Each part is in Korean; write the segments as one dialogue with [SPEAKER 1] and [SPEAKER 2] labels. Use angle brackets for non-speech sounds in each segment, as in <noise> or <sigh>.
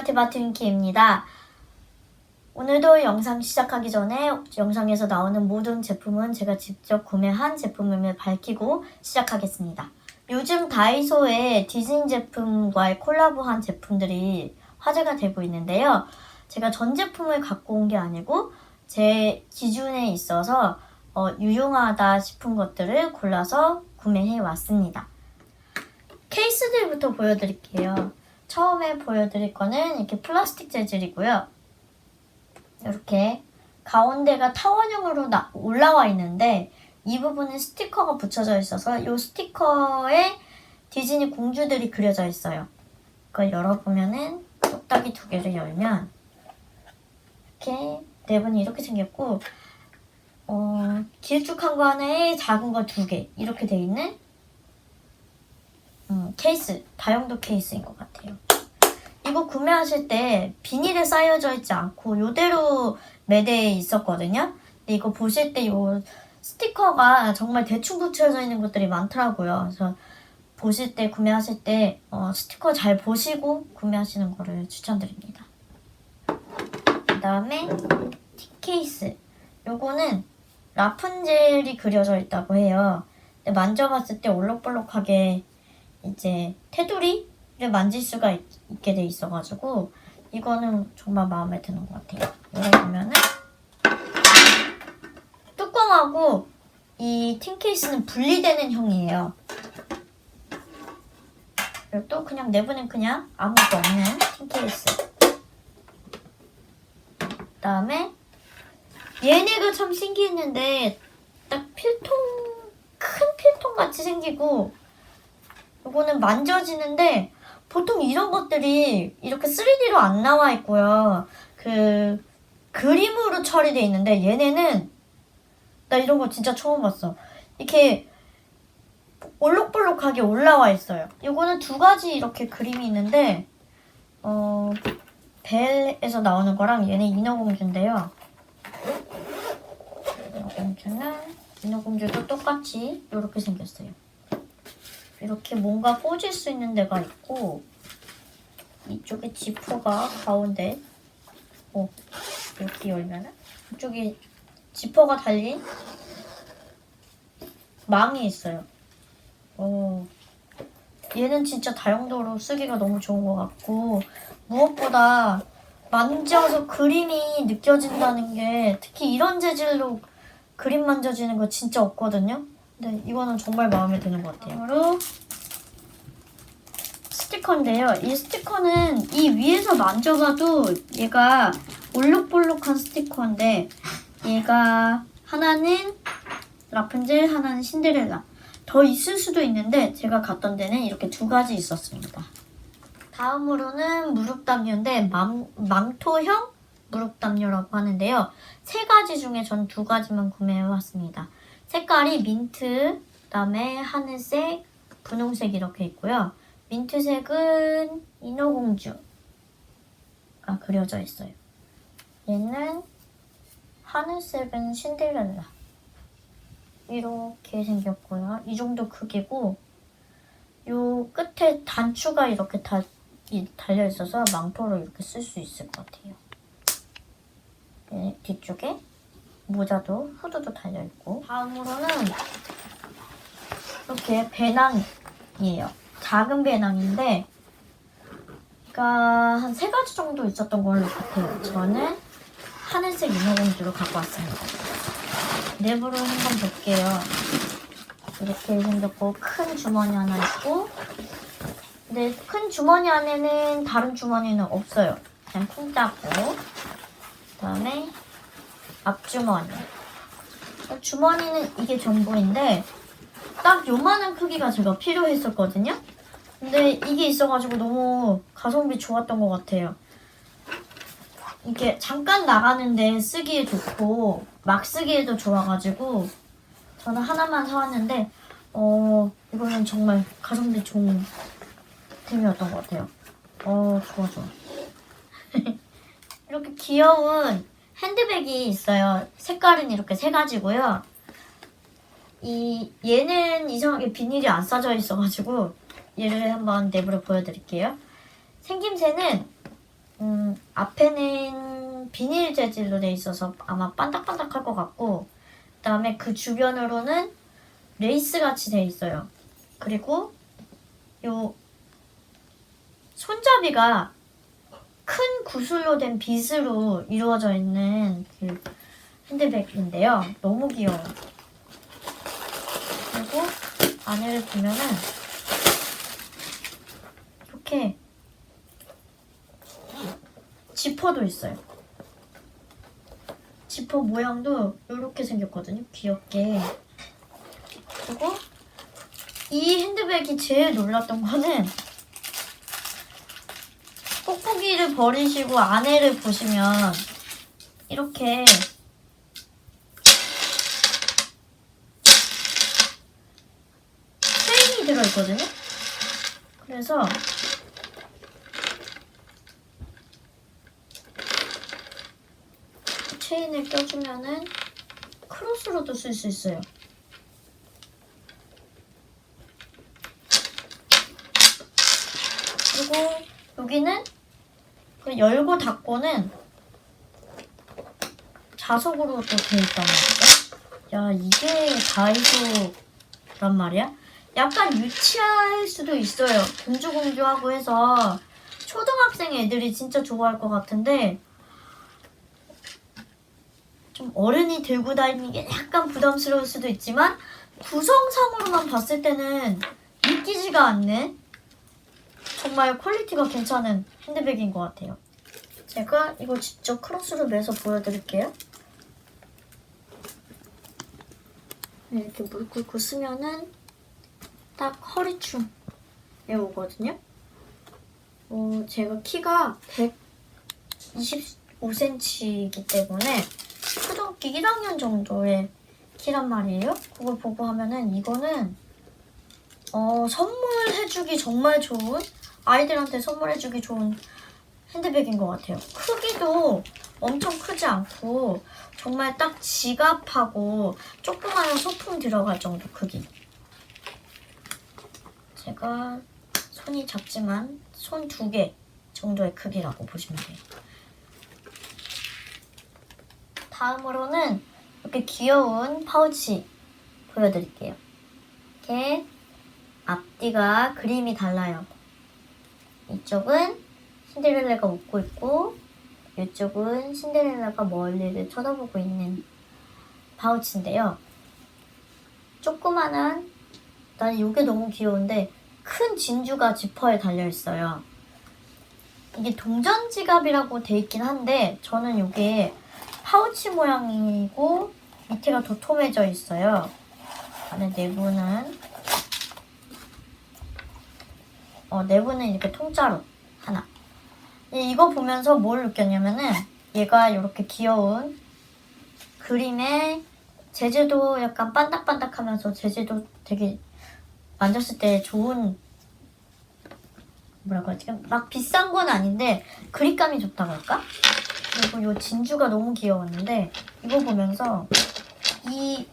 [SPEAKER 1] 안녕하세요. 데바트윈키입니다. 오늘도 영상 시작하기 전에 영상에서 나오는 모든 제품은 제가 직접 구매한 제품임을 밝히고 시작하겠습니다. 요즘 다이소에 디즈니 제품과의 콜라보한 제품들이 화제가 되고 있는데요. 제가 전 제품을 갖고 온 게 아니고 제 기준에 있어서 어, 유용하다 싶은 것들을 골라서 구매해 왔습니다. 케이스들부터 보여드릴게요. 처음에 보여드릴 거는 이렇게 플라스틱 재질이고요. 이렇게 가운데가 타원형으로 나- 올라와 있는데 이 부분은 스티커가 붙여져 있어서 이 스티커에 디즈니 공주들이 그려져 있어요. 이걸 열어보면은 똑딱이 두 개를 열면 이렇게 내분이 이렇게 생겼고 어, 길쭉한 거 하나에 작은 거 두 개 이렇게 돼 있는 음, 케이스 다용도 케이스인 것 같아요. 이거 구매하실 때 비닐에 쌓여져 있지 않고 이대로 매대에 있었거든요. 근데 이거 보실 때 이 스티커가 정말 대충 붙여져 있는 것들이 많더라고요. 그래서 보실 때 구매하실 때 어, 스티커 잘 보시고 구매하시는 거를 추천드립니다. 그 다음에 티케이스. 요거는 라푼젤이 그려져 있다고 해요. 근데 만져봤을 때 올록볼록하게 이제 테두리를 만질 수가 있, 게돼 있어가지고 이거는 정말 마음에 드는 것 같아요. 열어보면은 뚜껑하고 이 틴 케이스는 분리되는 형이에요. 그리고 또 그냥 내부는 그냥 아무것도 없는 틴 케이스. 그 다음에 얘네가 참 신기했는데 딱 필통 큰 필통 같이 생기고 이거는 만져지는데 보통 이런 것들이 이렇게 3D로 안 나와 있고요. 그 그림으로 처리돼 있는데 얘네는 나 이런 거 진짜 처음 봤어. 이렇게 올록볼록하게 올라와 있어요. 이거는 두 가지 이렇게 그림이 있는데 어 벨에서 나오는 거랑 얘는 인어공주인데요. 인어공주는 인어공주도 똑같이 이렇게 생겼어요. 이렇게 뭔가 꽂을 수 있는 데가 있고 이쪽에 지퍼가 가운데 어 이렇게 열면은 이쪽에 지퍼가 달린 망이 있어요. 어 얘는 진짜 다용도로 쓰기가 너무 좋은 것 같고 무엇보다 만져서 그림이 느껴진다는 게 특히 이런 재질로 그림 만져지는 거 진짜 없거든요. 근데 이거는 정말 마음에 드는 것 같아요. 바로 스티커인데요. 이 스티커는 이 위에서 만져봐도 얘가 올록볼록한 스티커인데 얘가 하나는 라푼젤, 하나는 신데렐라. 더 있을 수도 있는데 제가 갔던 데는 이렇게 두 가지 있었습니다. 다음으로는 무릎 담요인데 망, 망토형 무릎 담요라고 하는데요. 세 가지 중에 전 두 가지만 구매해왔습니다. 색깔이 민트, 그다음에 하늘색, 분홍색 이렇게 있고요. 민트색은 인어공주가 그려져 있어요. 얘는 하늘색은 신데렐라. 이렇게 생겼고요. 이 정도 크기고 요 끝에 단추가 이렇게 다 이- 달려 있어서 망토로 이렇게 쓸 수 있을 것 같아요. 네, 뒤쪽에 모자도 후드도 달려 있고 다음으로는 이렇게 배낭이에요. 작은 배낭인데 그러니까 한 세 가지 정도 있었던 걸로 같아요. 저는 하늘색 인어공주를 갖고 왔습니다. 내부를 한번 볼게요. 이렇게 생겼고 큰 주머니 하나 있고 근데 큰 주머니 안에는 다른 주머니는 없어요. 그냥 쿵따고 그 다음에 앞주머니 주머니는 이게 전부인데 딱 요만한 크기가 제가 필요했었거든요. 근데 이게 있어가지고 너무 가성비 좋았던 것 같아요. 이게 잠깐 나가는데 쓰기에 좋고 막 쓰기에도 좋아가지고 저는 하나만 사왔는데 어 이거는 정말 가성비 좋은 템이었던 것 같아요. 어 좋아 좋아. <laughs> 이렇게 귀여운 핸드백이 있어요. 색깔은 이렇게 세 가지고요. 이 얘는 이상하게 비닐이 안 싸져 있어가지고 얘를 한번 내부를 보여드릴게요. 생김새는 음, 앞에는 비닐 재질로 돼 있어서 아마 반딱반딱할 것 같고, 그 다음에 그 주변으로는 레이스 같이 돼 있어요. 그리고 요 손잡이가 큰 구슬로 된 빗으로 이루어져 있는 그 핸드백인데요. 너무 귀여워요. 그리고 안에를 보면은 이렇게 지퍼도 있어요. 지퍼 모양도 이렇게 생겼거든요. 귀엽게. 그리고 이 핸드백이 제일 놀랐던 거는 뽁뽁이를 버리시고 안에를 보시면 이렇게 체인이 들어있거든요. 그래서 체인을 껴주면은 크로스로도 쓸 수 있어요. 그리고 여기는 그 열고 닫고는 자석으로 또돼 있단 말이야. 야 이게 다이소란 말이야? 약간 유치할 수도 있어요. 공주공주하고 해서 초등학생 애들이 진짜 좋아할 것 같은데 좀 어른이 들고 다니기 약간 부담스러울 수도 있지만 구성상으로만 봤을 때는 믿기지가 않는 정말 퀄리티가 괜찮은 핸드백인 것 같아요. 제가 이거 직접 크로스로 매서 보여드릴게요. 네, 이렇게 물 끓고 쓰면은 딱 허리춤에 오거든요. 어, 제가 키가 125cm이기 때문에 초등학교 1학년 정도의 키란 말이에요. 그걸 보고 하면은 이거는 어, 선물해주기 정말 좋은 아이들한테 선물해주기 좋은 핸드백인 것 같아요. 크기도 엄청 크지 않고 정말 딱 지갑하고 조그마한 소품 들어갈 정도 크기. 제가 손이 작지만 손 두 개 정도의 크기라고 보시면 돼요. 다음으로는 이렇게 귀여운 파우치 보여드릴게요. 이렇게 앞뒤가 그림이 달라요. 이쪽은 신데렐라가 웃고 있고 이쪽은 신데렐라가 멀리를 쳐다보고 있는 파우치인데요. 조그만한 난 이게 너무 귀여운데 큰 진주가 지퍼에 달려 있어요. 이게 동전 지갑이라고 돼 있긴 한데 저는 이게 파우치 모양이고 밑에가 도톰해져 있어요. 안에 내부는 어, 내부는 이렇게 통짜로 하나. 이- 이거 보면서 뭘 느꼈냐면은 얘가 이렇게 귀여운 그림에 재질도 약간 반딱반딱하면서 재질도 되게 만졌을 때 좋은 뭐라고 하지? 막 비싼 건 아닌데 그립감이 좋다고 할까? 그리고 요 진주가 너무 귀여웠는데 이거 보면서 이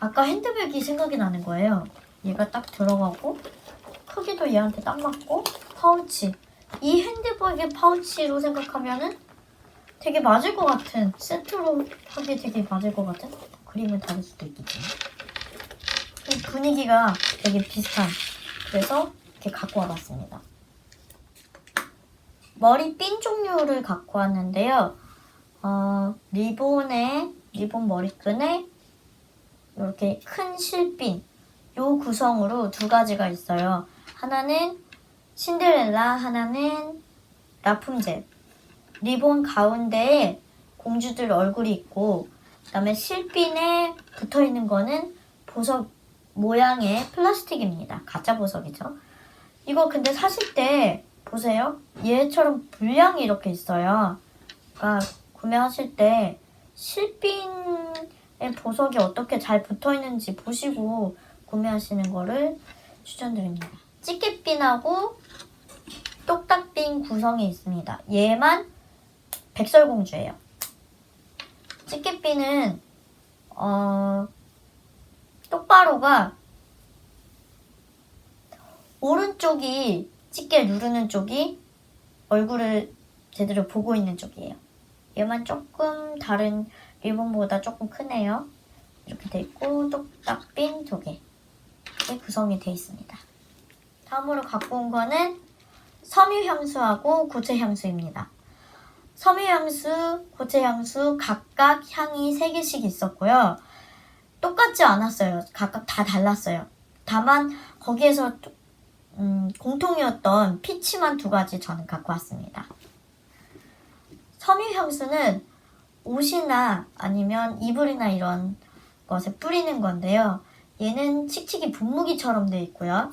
[SPEAKER 1] 아까 핸드백이 생각이 나는 거예요. 얘가 딱 들어가고 크기도 얘한테 딱 맞고 파우치. 이 핸드백의 파우치로 생각하면은 되게 맞을 것 같은 세트로 하기 되게 맞을 것 같은 그림은 다를 수도 있겠지만 이 분위기가 되게 비슷한. 그래서 이렇게 갖고 와봤습니다. 머리 핀 종류를 갖고 왔는데요. 어, 리본에 리본 머리끈에 이렇게 큰 실핀 요 구성으로 두 가지가 있어요. 하나는 신데렐라, 하나는 라푼젤. 리본 가운데에 공주들 얼굴이 있고, 그 다음에 실핀에 붙어 있는 거는 보석 모양의 플라스틱입니다. 가짜 보석이죠. 이거 근데 사실 때 보세요. 얘처럼 분량이 이렇게 있어요. 그러니까 구매하실 때 실핀의 보석이 어떻게 잘 붙어 있는지 보시고 구매하시는 거를 추천드립니다. 찌개핀하고 똑딱핀 구성이 있습니다. 얘만 백설공주예요. 찌개핀은 어, 똑바로가 오른쪽이 찌개 누르는 쪽이 얼굴을 제대로 보고 있는 쪽이에요. 얘만 조금 다른 리본보다 조금 크네요. 이렇게 돼 있고 똑딱빈 두 개. 구성이 돼 있습니다. 다음으로 갖고 온 거는 섬유향수하고 고체향수입니다. 섬유향수, 고체향수 각각 향이 3개씩 있었고요. 똑같지 않았어요. 각각 다 달랐어요. 다만 거기에서 음, 공통이었던 피치만 두 가지 저는 갖고 왔습니다. 섬유향수는 옷이나 아니면 이불이나 이런 것에 뿌리는 건데요. 얘는 칙칙이 분무기처럼 되어 있고요.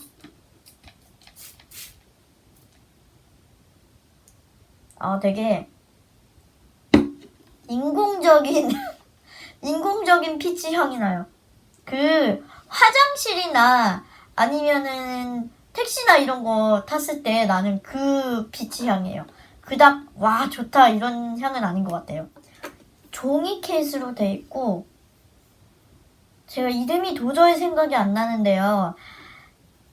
[SPEAKER 1] 어, 되게 인공적인 <laughs> 인공적인 피치 향이 나요. 그 화장실이나 아니면은 택시나 이런 거 탔을 때 나는 그 피치 향이에요. 그닥 와 좋다 이런 향은 아닌 것 같아요. 종이 케이스로 돼 있고 제가 이름이 도저히 생각이 안 나는데요.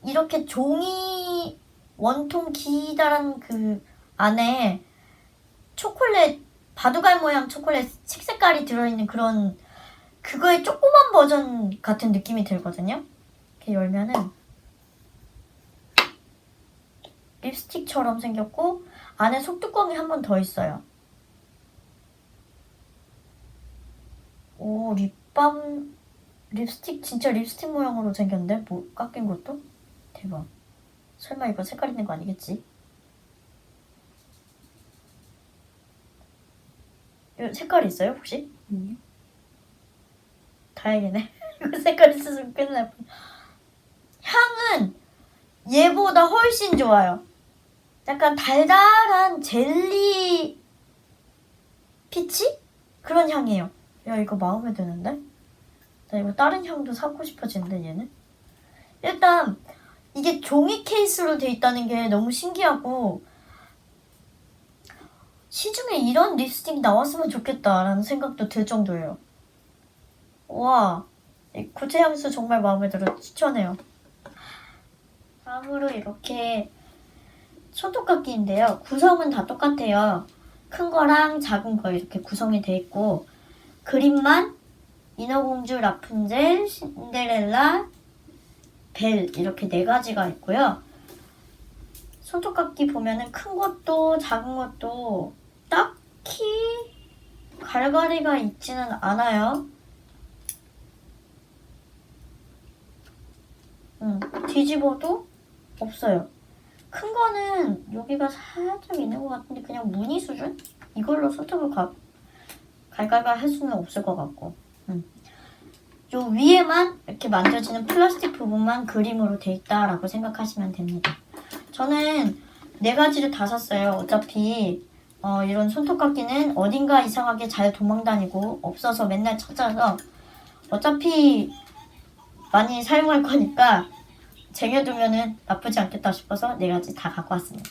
[SPEAKER 1] 이렇게 종이 원통 기다란 그 안에 초콜릿 바둑알 모양 초콜릿 색 색깔이 들어있는 그런 그거의 조그만 버전 같은 느낌이 들거든요. 이렇게 열면은 립스틱처럼 생겼고 안에 속뚜껑이 한 번 더 있어요. 오 립밤 립스틱 진짜 립스틱 모양으로 생겼는데 뭐 깎인 것도 대박. 설마 이거 색깔 있는 거 아니겠지? 이거 색깔 있어요 혹시?
[SPEAKER 2] 아니요.
[SPEAKER 1] 다행이네. <laughs> 이거 색깔 있었으면 날 뻔. 향은 얘보다 훨씬 좋아요. 약간 달달한 젤리 피치? 그런 향이에요. 야, 이거 마음에 드는데? 나 이거 다른 향도 사고 싶어지는데, 얘는? 일단, 이게 종이 케이스로 돼 있다는 게 너무 신기하고, 시중에 이런 립스틱 나왔으면 좋겠다라는 생각도 들 정도예요. 와, 이 고체 향수 정말 마음에 들어 추천해요. 다음으로 이렇게 손톱깎이인데요. 구성은 다 똑같아요. 큰 거랑 작은 거 이렇게 구성이 돼 있고 그림만 인어공주, 라푼젤, 신데렐라, 벨 이렇게 네 가지가 있고요. 손톱깎이 보면은 큰 것도 작은 것도 딱히 갈갈이가 있지는 않아요. 음, 뒤집어도 없어요. 큰 거는 여기가 살짝 있는 것 같은데 그냥 무늬 수준? 이걸로 손톱을 가, 갈갈갈 할 수는 없을 것 같고. 음. 요 위에만 이렇게 만져지는 플라스틱 부분만 그림으로 돼 있다라고 생각하시면 됩니다. 저는 네 가지를 다 샀어요. 어차피 어, 이런 손톱깎이는 어딘가 이상하게 잘 도망다니고 없어서 맨날 찾아서 어차피 많이 사용할 거니까 쟁여두면은 나쁘지 않겠다 싶어서 네 가지 다 갖고 왔습니다.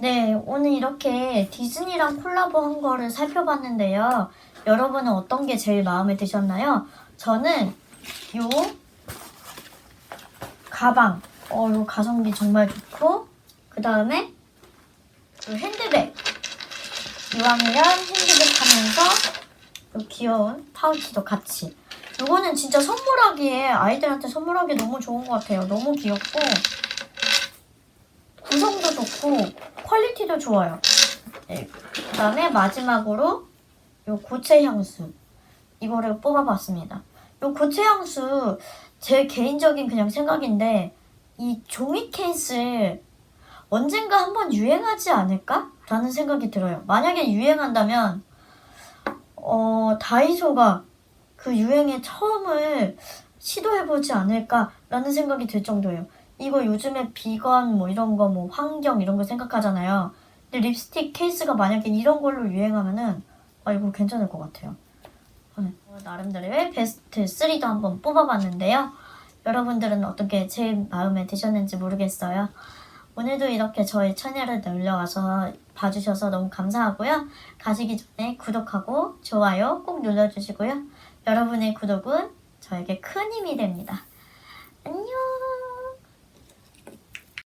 [SPEAKER 1] 네, 오늘 이렇게 디즈니랑 콜라보 한 거를 살펴봤는데요. 여러분은 어떤 게 제일 마음에 드셨나요? 저는 요 가방, 어, 요 가성비 정말 좋고, 그 다음에 요 핸드백, 이왕이면 핸드백 하면서 요 귀여운 파우치도 같이. 요거는 진짜 선물하기에 아이들한테 선물하기 너무 좋은 것 같아요. 너무 귀엽고 구성도 좋고 퀄리티도 좋아요. 네. 그 다음에 마지막으로 요 고체 향수 이거를 뽑아봤습니다. 요 고체 향수 제 개인적인 그냥 생각인데 이 종이 케이스 언젠가 한번 유행하지 않을까 라는 생각이 들어요. 만약에 유행한다면 어 다이소가 그 유행의 처음을 시도해보지 않을까라는 생각이 들 정도예요. 이거 요즘에 비건 뭐 이런 거 뭐 환경 이런 거 생각하잖아요. 근데 립스틱 케이스가 만약에 이런 걸로 유행하면은 아 이거 괜찮을 것 같아요. 네. 나름대로의 베스트 3도 한번 뽑아봤는데요. 여러분들은 어떻게 제 마음에 드셨는지 모르겠어요. 오늘도 이렇게 저희 채널을 놀러와서 봐주셔서 너무 감사하고요. 가시기 전에 구독하고 좋아요 꼭 눌러주시고요. 여러분의 구독은 저에게 큰 힘이 됩니다. 안녕!